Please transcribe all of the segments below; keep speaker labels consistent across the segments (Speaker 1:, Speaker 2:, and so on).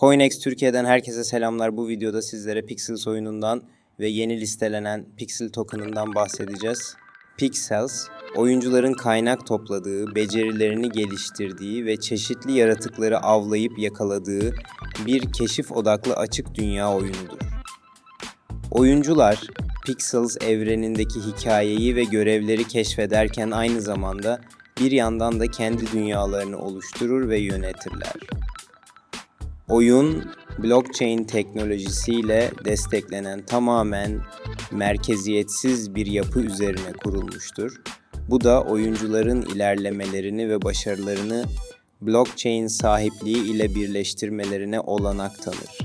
Speaker 1: Coinex Türkiye'den herkese selamlar. Bu videoda sizlere Pixels oyunundan ve yeni listelenen Pixel token'ından bahsedeceğiz. Pixels, oyuncuların kaynak topladığı, becerilerini geliştirdiği ve çeşitli yaratıkları avlayıp yakaladığı bir keşif odaklı açık dünya oyunudur. Oyuncular Pixels evrenindeki hikayeyi ve görevleri keşfederken aynı zamanda bir yandan da kendi dünyalarını oluşturur ve yönetirler. Oyun blockchain teknolojisiyle desteklenen tamamen merkeziyetsiz bir yapı üzerine kurulmuştur. Bu da oyuncuların ilerlemelerini ve başarılarını blockchain sahipliği ile birleştirmelerine olanak tanır.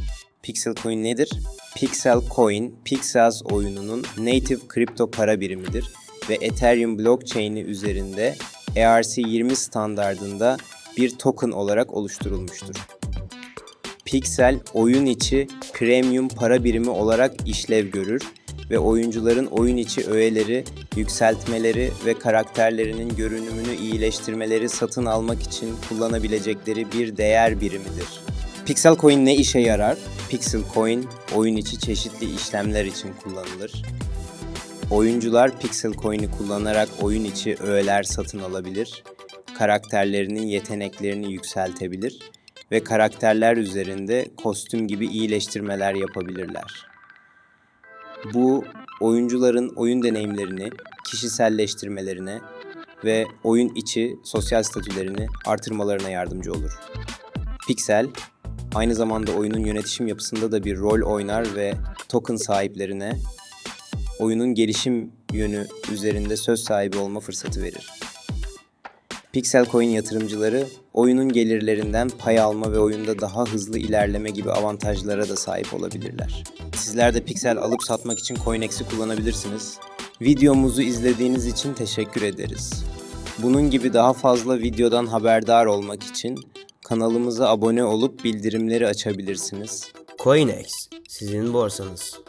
Speaker 1: Pixel Coin nedir? Pixel Coin, Pixels oyununun native kripto para birimidir ve Ethereum blockchain'i üzerinde ERC20 standardında bir token olarak oluşturulmuştur. Pixel oyun içi premium para birimi olarak işlev görür ve oyuncuların oyun içi öğeleri yükseltmeleri ve karakterlerinin görünümünü iyileştirmeleri satın almak için kullanabilecekleri bir değer birimidir. Pixel Coin ne işe yarar? Pixel Coin oyun içi çeşitli işlemler için kullanılır. Oyuncular Pixel Coin'i kullanarak oyun içi öğeler satın alabilir, karakterlerinin yeteneklerini yükseltebilir ve karakterler üzerinde kostüm gibi iyileştirmeler yapabilirler. Bu oyuncuların oyun deneyimlerini kişiselleştirmelerine ve oyun içi sosyal statülerini artırmalarına yardımcı olur. Pixel aynı zamanda oyunun yönetişim yapısında da bir rol oynar ve token sahiplerine oyunun gelişim yönü üzerinde söz sahibi olma fırsatı verir. Pixel Coin yatırımcıları oyunun gelirlerinden pay alma ve oyunda daha hızlı ilerleme gibi avantajlara da sahip olabilirler. Sizler de Pixel alıp satmak için Coinex'i kullanabilirsiniz. Videomuzu izlediğiniz için teşekkür ederiz. Bunun gibi daha fazla videodan haberdar olmak için kanalımıza abone olup bildirimleri açabilirsiniz.
Speaker 2: Coinex, sizin borsanız.